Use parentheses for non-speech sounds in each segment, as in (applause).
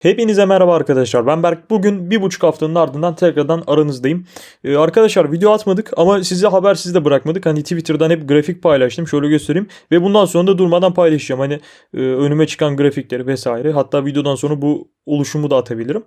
Hepinize merhaba arkadaşlar. Ben Berk. Bugün bir buçuk haftanın ardından tekrardan aranızdayım. Ee, arkadaşlar video atmadık ama size habersiz de bırakmadık. Hani Twitter'dan hep grafik paylaştım. Şöyle göstereyim. Ve bundan sonra da durmadan paylaşacağım. Hani e, önüme çıkan grafikleri vesaire. Hatta videodan sonra bu oluşumu da atabilirim.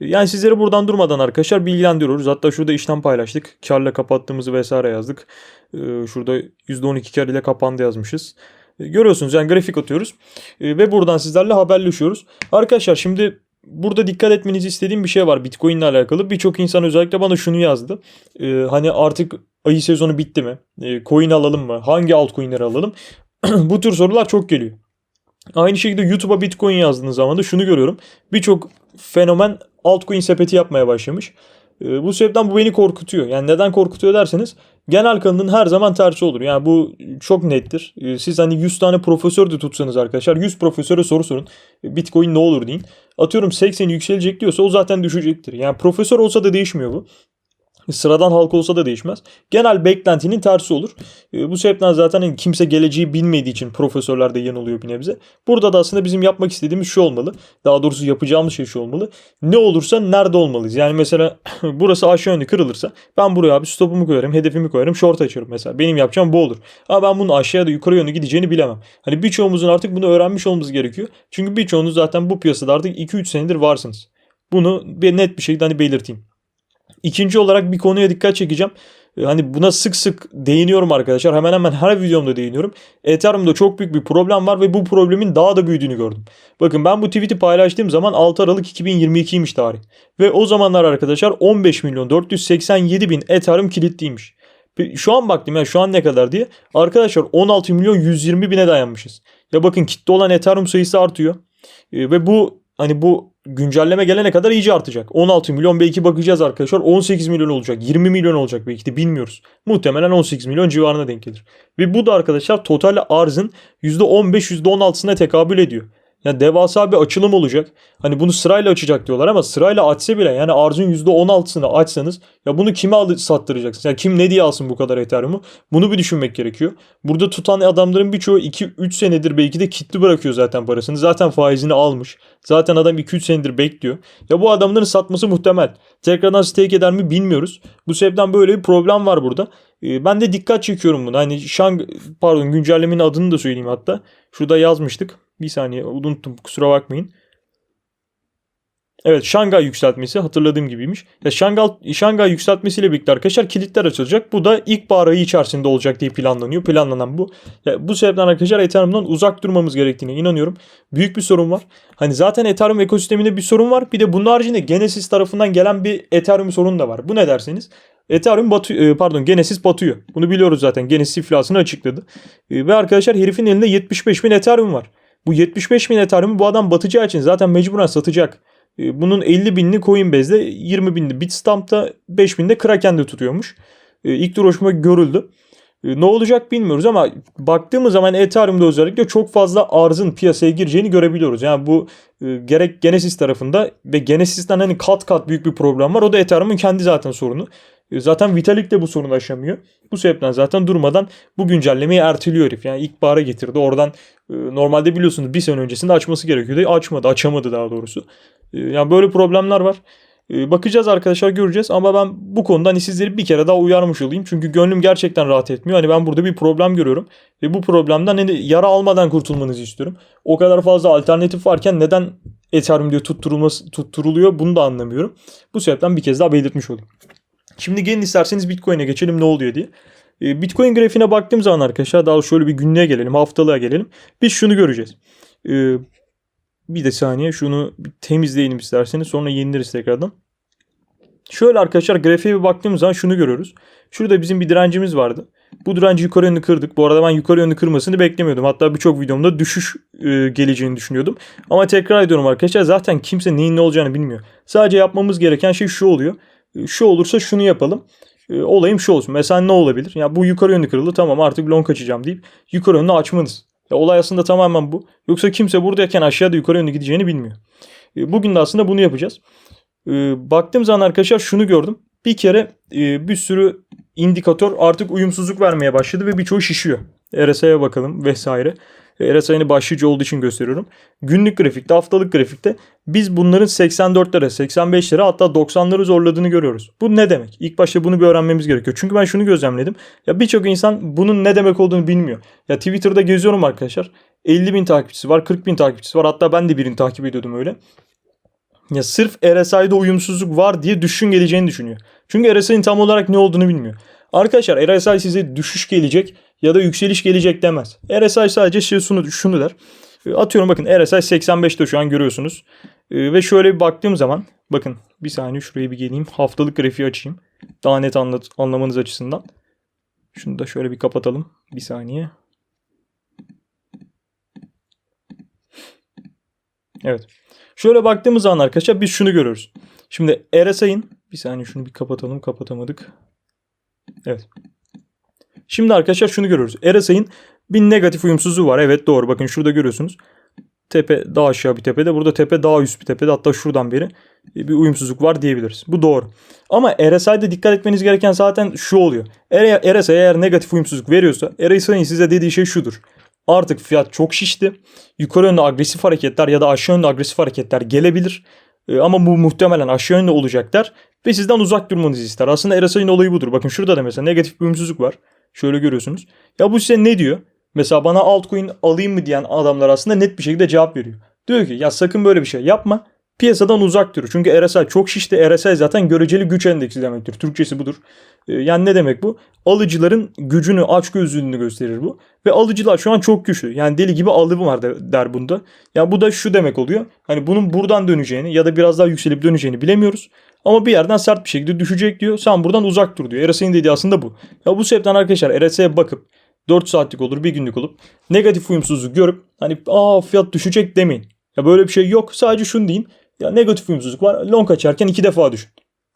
Ee, Yani sizleri buradan durmadan arkadaşlar bilgilendiriyoruz. Hatta şurada işlem paylaştık. Karla kapattığımızı vesaire yazdık. Ee, şurada %12 kar ile kapandı yazmışız. Ee, Görüyorsunuz yani grafik atıyoruz. Ee, Ve buradan sizlerle haberleşiyoruz. Arkadaşlar şimdi burada dikkat etmenizi istediğim bir şey var Bitcoin ile alakalı. Birçok insan özellikle bana şunu yazdı. Ee, hani artık ayı sezonu bitti mi? Ee, coin alalım mı? Hangi altcoin'leri alalım? (clears throat) Bu tür sorular çok geliyor. Aynı şekilde YouTube'a Bitcoin yazdığınız zaman da şunu görüyorum. Birçok fenomen altcoin sepeti yapmaya başlamış. Bu sebepten bu beni korkutuyor. Yani neden korkutuyor derseniz genel kanının her zaman tersi olur. Yani bu çok nettir. Ee, Siz hani 100 tane profesör de tutsanız arkadaşlar 100 profesöre soru sorun. Bitcoin ne olur deyin. Atıyorum 80 yükselecek diyorsa o zaten düşecektir. Yani profesör olsa da değişmiyor bu. Sıradan halk olsa da değişmez. Genel beklentinin tersi olur. E, bu sebepten zaten hani kimse geleceği bilmediği için profesörler de yanılıyor bir nebze. Burada da aslında bizim yapmak istediğimiz şu olmalı. Daha doğrusu yapacağımız şey şu olmalı. Ne olursa nerede olmalıyız? Yani mesela (clears throat) burası aşağı yönlü kırılırsa ben buraya abi stopumu koyarım, hedefimi koyarım, short açarım mesela. Benim yapacağım bu olur. Ama ben bunun aşağıya da yukarı yönlü gideceğini bilemem. Hani birçoğumuzun artık bunu öğrenmiş olmamız gerekiyor. Çünkü birçoğunuz zaten bu piyasada artık 2-3 senedir varsınız. Bunu bir net bir şekilde hani belirteyim. İkinci olarak bir konuya dikkat çekeceğim. Ee, Hani buna sık sık değiniyorum arkadaşlar. Hemen hemen her videomda değiniyorum. Ethereum'da çok büyük bir problem var ve bu problemin daha da büyüdüğünü gördüm. Bakın ben bu tweet'i paylaştığım zaman 6 Aralık 2022'ymiş tarih. Ve o zamanlar arkadaşlar 15 milyon 487 bin Ethereum kilitliymiş. Şu an baktım ya şu an ne kadar diye. Arkadaşlar 16 milyon 120 bine dayanmışız. Ya bakın kitle olan Ethereum sayısı artıyor. Ee, Ve bu hani bu güncelleme gelene kadar iyice artacak. 16 milyon belki bakacağız arkadaşlar 18 milyon olacak 20 milyon olacak belki de bilmiyoruz. Muhtemelen 18 milyon civarına denk gelir. Ve bu da arkadaşlar total arzın %15-%16'sına tekabül ediyor. Yani devasa bir açılım olacak. Hani bunu sırayla açacak diyorlar ama sırayla açsa bile yani arzın %16'sını açsanız ya bunu kime alıp sattıracaksınız? Ya kim ne diye alsın bu kadar Ethereum'u? Bunu bir düşünmek gerekiyor. Burada tutan adamların birçoğu 2-3 senedir belki de kitli bırakıyor zaten parasını. Zaten faizini almış. Zaten adam 2-3 senedir bekliyor. Ya bu adamların satması muhtemel. Tekrardan stake eder mi bilmiyoruz. Bu sebepten böyle bir problem var burada. Ee, Ben de dikkat çekiyorum buna. Hani Shang pardon güncellemenin adını da söyleyeyim hatta. Şurada yazmıştık. Bir saniye unuttum kusura bakmayın. Evet Şangay yükseltmesi hatırladığım gibiymiş. Ya Şangay, Şangay yükseltmesiyle birlikte arkadaşlar kilitler açılacak. Bu da ilkbahar ayı içerisinde olacak diye planlanıyor. Planlanan bu. Ya bu sebepten arkadaşlar Ethereum'dan uzak durmamız gerektiğine inanıyorum. Büyük bir sorun var. Hani zaten Ethereum ekosisteminde bir sorun var. Bir de bunun haricinde Genesis tarafından gelen bir Ethereum sorunu da var. Bu ne derseniz? Ethereum batıyor, e, pardon Genesis batıyor. Bunu biliyoruz zaten. Genesis iflasını açıkladı. E, Ve arkadaşlar herifin elinde 75 bin Ethereum var. Bu 75 bin Ethereum'u bu adam batacağı için zaten mecburen satacak. E, Bunun 50 binini Coinbase'de 20 binini Bitstamp'ta 5 binde Kraken'de tutuyormuş. E, İlk duruşma görüldü. E, Ne olacak bilmiyoruz ama baktığımız zaman Ethereum'da özellikle çok fazla arzın piyasaya gireceğini görebiliyoruz. Yani bu e, gerek Genesis tarafında ve Genesis'ten hani kat kat büyük bir problem var. O da Ethereum'un kendi zaten sorunu. E, Zaten Vitalik de bu sorunu aşamıyor. Bu sebepten zaten durmadan bu güncellemeyi erteliyor herif. Yani ilkbahara getirdi. Oradan e, normalde biliyorsunuz bir sene öncesinde açması gerekiyordu. Açmadı, açamadı daha doğrusu. E, Yani böyle problemler var. E, Bakacağız arkadaşlar göreceğiz ama ben bu konuda hani sizleri bir kere daha uyarmış olayım. Çünkü gönlüm gerçekten rahat etmiyor. Hani ben burada bir problem görüyorum. Ve bu problemden hani yara almadan kurtulmanızı istiyorum. O kadar fazla alternatif varken neden Ethereum diye tutturulması, tutturuluyor bunu da anlamıyorum. Bu sebepten bir kez daha belirtmiş olayım. Şimdi gelin isterseniz Bitcoin'e geçelim ne oluyor diye. E, Bitcoin grafiğine baktığım zaman arkadaşlar daha şöyle bir günlüğe gelelim, haftalığa gelelim. Biz şunu göreceğiz. E, bir de saniye şunu temizleyelim isterseniz sonra yenileriz tekrardan. Şöyle arkadaşlar grafiğe bir baktığımız zaman şunu görüyoruz. Şurada bizim bir direncimiz vardı. Bu direnci yukarı yönlü kırdık. Bu arada ben yukarı yönlü kırmasını beklemiyordum. Hatta birçok videomda düşüş e, geleceğini düşünüyordum. Ama tekrar ediyorum arkadaşlar zaten kimse neyin ne olacağını bilmiyor. Sadece yapmamız gereken şey şu oluyor. Şu olursa şunu yapalım. E, Olayım şu olsun. Mesela ne olabilir? Ya bu yukarı yönlü kırıldı tamam artık long açacağım deyip yukarı yönlü açmanız. Ya olay aslında tamamen bu. Yoksa kimse buradayken aşağıda yukarı yönlü gideceğini bilmiyor. E, Bugün de aslında bunu yapacağız. E, Baktığım zaman arkadaşlar şunu gördüm. Bir kere e, bir sürü indikatör artık uyumsuzluk vermeye başladı ve birçoğu şişiyor. RSI'ye bakalım vesaire. RSI'ni başlıca olduğu için gösteriyorum. Günlük grafikte, haftalık grafikte biz bunların 84'lere, 85'lere hatta 90'ları zorladığını görüyoruz. Bu ne demek? İlk başta bunu bir öğrenmemiz gerekiyor. Çünkü ben şunu gözlemledim. Ya birçok insan bunun ne demek olduğunu bilmiyor. Ya Twitter'da geziyorum arkadaşlar. 50 bin takipçisi var, 40 bin takipçisi var. Hatta ben de birini takip ediyordum öyle. Ya sırf RSI'de uyumsuzluk var diye düşün geleceğini düşünüyor. Çünkü RSI'nin tam olarak ne olduğunu bilmiyor. Arkadaşlar RSI size düşüş gelecek ya da yükseliş gelecek demez. RSI sadece şey şunu, şunu der. Atıyorum bakın RSI 85'te şu an görüyorsunuz. Ee, Ve şöyle bir baktığım zaman bakın bir saniye şuraya bir geleyim. Haftalık grafiği açayım. Daha net anlat, anlamanız açısından. Şunu da şöyle bir kapatalım. Bir saniye. Evet. Şöyle baktığımız zaman arkadaşlar biz şunu görüyoruz. Şimdi RSI'nin bir saniye şunu bir kapatalım kapatamadık. Evet. Şimdi arkadaşlar şunu görüyoruz. RSI'nin bir negatif uyumsuzluğu var. Evet doğru. Bakın şurada görüyorsunuz. Tepe daha aşağı bir tepede. Burada tepe daha üst bir tepede. Hatta şuradan beri bir uyumsuzluk var diyebiliriz. Bu doğru. Ama RSI'de dikkat etmeniz gereken zaten şu oluyor. RSI eğer negatif uyumsuzluk veriyorsa RSI'nin size dediği şey şudur. Artık fiyat çok şişti. Yukarı yönlü agresif hareketler ya da aşağı yönlü agresif hareketler gelebilir. Ee, ama bu muhtemelen aşağı yönlü olacaklar. Ve sizden uzak durmanızı ister. Aslında RSI'nin olayı budur. Bakın şurada da mesela negatif bir uyumsuzluk var. Şöyle görüyorsunuz. Ya bu size ne diyor? Mesela bana altcoin alayım mı diyen adamlar aslında net bir şekilde cevap veriyor. Diyor ki ya sakın böyle bir şey yapma. Piyasadan uzak dur. Çünkü RSI çok şişti. RSI zaten göreceli güç endeksi demektir. Türkçesi budur. Ee, yani ne demek bu? Alıcıların gücünü, açgözlülüğünü gösterir bu. Ve alıcılar şu an çok güçlü. Yani deli gibi alım var der, bunda. Ya bu da şu demek oluyor. Hani bunun buradan döneceğini ya da biraz daha yükselip döneceğini bilemiyoruz. Ama bir yerden sert bir şekilde düşecek diyor. Sen buradan uzak dur diyor. RSI'nin dediği aslında bu. Ya bu sebepten arkadaşlar RSI'ye bakıp 4 saatlik olur, bir günlük olup negatif uyumsuzluğu görüp hani aa fiyat düşecek demeyin. Ya böyle bir şey yok. Sadece şunu deyin. Ya negatif uyumsuzluk var. Long açarken iki defa düşün.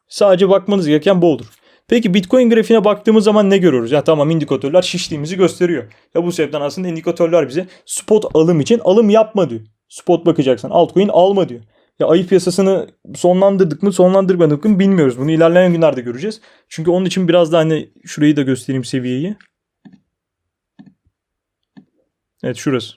Sadece bakmanız gereken bu olur. Peki Bitcoin grafiğine baktığımız zaman ne görüyoruz? Ya tamam indikatörler şiştiğimizi gösteriyor. Ya bu sebepten aslında indikatörler bize spot alım için alım yapma diyor. Spot bakacaksan altcoin alma diyor. Ya ayı piyasasını sonlandırdık mı sonlandırmadık mı bilmiyoruz. Bunu ilerleyen günlerde göreceğiz. Çünkü onun için biraz da hani şurayı da göstereyim seviyeyi. Evet şurası.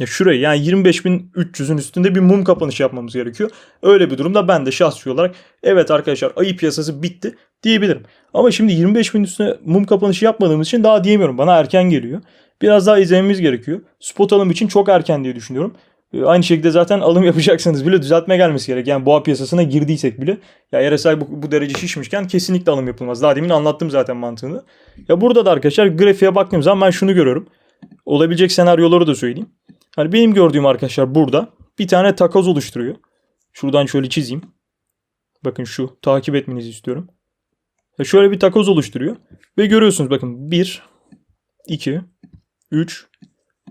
Ya şurayı yani 25.300'ün üstünde bir mum kapanışı yapmamız gerekiyor. Öyle bir durumda ben de şahsi olarak evet arkadaşlar ayı piyasası bitti diyebilirim. Ama şimdi 25.000 üstüne mum kapanışı yapmadığımız için daha diyemiyorum. Bana erken geliyor. Biraz daha izlememiz gerekiyor. Spot alım için çok erken diye düşünüyorum. Ee, Aynı şekilde zaten alım (laughs) yapacaksanız bile düzeltme gelmesi gerek. Yani boğa piyasasına girdiysek bile ya RSI bu, bu derece şişmişken kesinlikle alım yapılmaz. Daha demin anlattım zaten mantığını. Ya burada da arkadaşlar grafiğe baktığım zaman ben şunu görüyorum. Olabilecek senaryoları da söyleyeyim. Hani benim gördüğüm arkadaşlar burada bir tane takoz oluşturuyor. Şuradan şöyle çizeyim. Bakın şu takip etmenizi istiyorum. Ya şöyle bir takoz oluşturuyor. Ve görüyorsunuz bakın 1, 2, 3,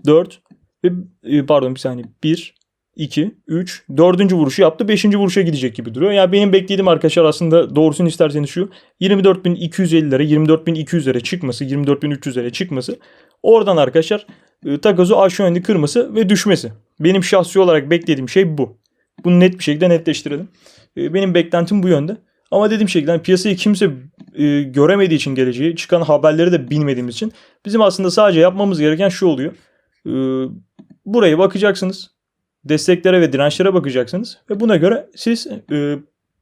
4 ve e, pardon bir saniye 1, 2, 3, 4. vuruşu yaptı. 5. vuruşa gidecek gibi duruyor. Ya benim beklediğim arkadaşlar aslında doğrusunu isterseniz şu 24.250'lere 24.200'lere çıkması 24.300'lere çıkması. Oradan arkadaşlar e, takozu aşağı yönlü kırması ve düşmesi. Benim şahsi olarak beklediğim şey bu. Bunu net bir şekilde netleştirelim. E, Benim beklentim bu yönde. Ama dediğim şekilde piyasayı kimse e, göremediği için geleceği, çıkan haberleri de bilmediğimiz için bizim aslında sadece yapmamız gereken şu oluyor. E, buraya bakacaksınız. Desteklere ve dirençlere bakacaksınız ve buna göre siz e,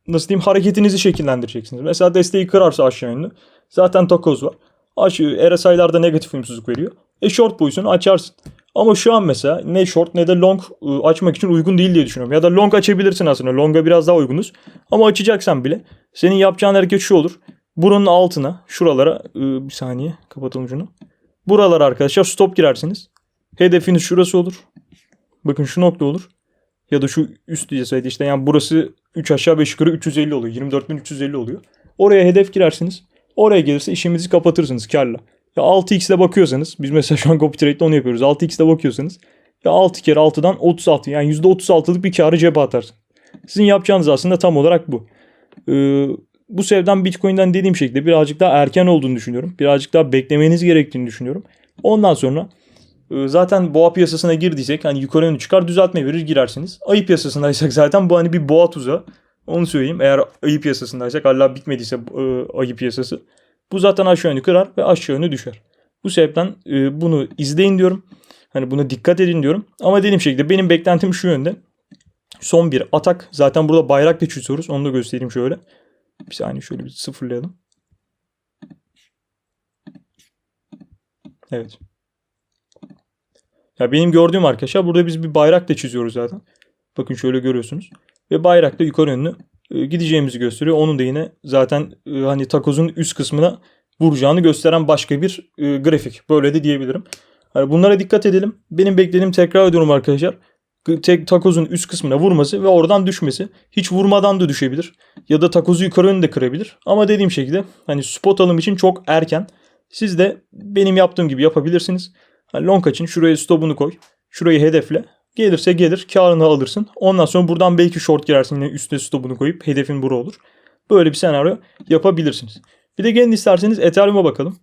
nasıl diyeyim hareketinizi şekillendireceksiniz. Mesela desteği kırarsa aşağı yönlü zaten takoz var. Aşağı RSI'larda negatif uyumsuzluk veriyor. E short pozisyonu açarsın. Ama şu an mesela ne short ne de long e, açmak için uygun değil diye düşünüyorum. Ya da long açabilirsin aslında. Long'a biraz daha uygunuz. Ama açacaksan bile senin yapacağın hareket şu olur. Buranın altına şuralara e, bir saniye kapatalım şunu. Buralara arkadaşlar stop girersiniz. Hedefiniz şurası olur. Bakın şu nokta olur. Ya da şu üst diyeseydi işte yani burası 3 aşağı 5 yukarı 350 oluyor. 24.350 oluyor. Oraya hedef girersiniz. Oraya gelirse işimizi kapatırsınız karla. Ya 6x'de bakıyorsanız biz mesela şu an copy trade'de onu yapıyoruz. 6x'de bakıyorsanız ya 6 kere 6'dan 36 yani %36'lık bir karı cebe atarsın. Sizin yapacağınız aslında tam olarak bu. Ee, bu sevdan Bitcoin'den dediğim şekilde birazcık daha erken olduğunu düşünüyorum. Birazcık daha beklemeniz gerektiğini düşünüyorum. Ondan sonra zaten boğa piyasasına girdiysek hani yukarı yönlü çıkar düzeltme verir girersiniz. Ayı piyasasındaysak (laughs) zaten bu hani bir boğa tuzağı. Onu söyleyeyim. Eğer ayı piyasasındaysak hala bitmediyse e, ayı piyasası. Bu zaten aşağı yönlü kırar ve aşağı yönlü düşer. Bu sebepten e, bunu izleyin diyorum. Hani buna dikkat edin diyorum. Ama dediğim şekilde benim beklentim şu yönde. Son bir atak. Zaten burada bayrak da çiziyoruz. Onu da göstereyim şöyle. Bir saniye şöyle bir sıfırlayalım. Evet. Ya benim gördüğüm arkadaşlar burada biz bir bayrak da çiziyoruz zaten. Bakın şöyle görüyorsunuz. Ve bayrak da yukarı yönlü e, gideceğimizi gösteriyor. Onun da yine zaten e, hani takozun üst kısmına vuracağını gösteren başka bir e, grafik. Böyle de diyebilirim. Hani bunlara dikkat edelim. Benim beklediğim tekrar ediyorum arkadaşlar. Tek takozun üst kısmına vurması ve oradan düşmesi. Hiç vurmadan da düşebilir. Ya da takozu yukarı yönde kırabilir. Ama dediğim şekilde hani spot alım için çok erken. Siz de benim yaptığım gibi yapabilirsiniz. Hani long için şuraya stopunu koy. Şurayı hedefle. Gelirse gelir karını alırsın. Ondan sonra buradan belki short girersin yine üstüne stopunu koyup hedefin bura olur. Böyle bir senaryo yapabilirsiniz. Bir de gelin isterseniz Ethereum'a bakalım.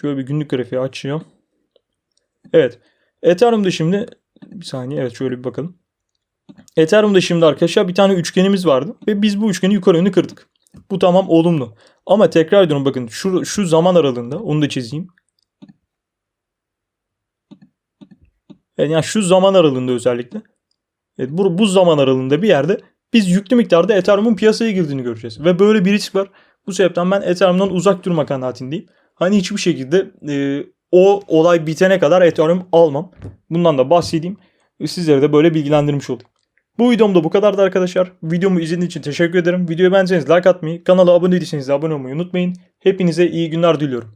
Şöyle bir günlük grafiği açıyorum. Evet. Ethereum'da şimdi bir saniye evet şöyle bir bakalım. Ethereum'da şimdi arkadaşlar bir tane üçgenimiz vardı ve biz bu üçgeni yukarı yönlü kırdık. Bu tamam olumlu. Ama tekrar ediyorum bakın şu, şu zaman aralığında onu da çizeyim. Yani şu zaman aralığında özellikle. Evet, bu, bu zaman aralığında bir yerde biz yüklü miktarda Ethereum'un piyasaya girdiğini göreceğiz. Ve böyle bir risk var. Bu sebepten ben Ethereum'dan uzak durma kanaatindeyim. Hani hiçbir şekilde e, o olay bitene kadar Ethereum almam. Bundan da bahsedeyim. Sizlere de böyle bilgilendirmiş olayım. Bu videom da bu kadardı arkadaşlar. Videomu izlediğiniz için teşekkür ederim. Videoyu beğenseniz like atmayı, kanala abone değilseniz de abone olmayı unutmayın. Hepinize iyi günler diliyorum.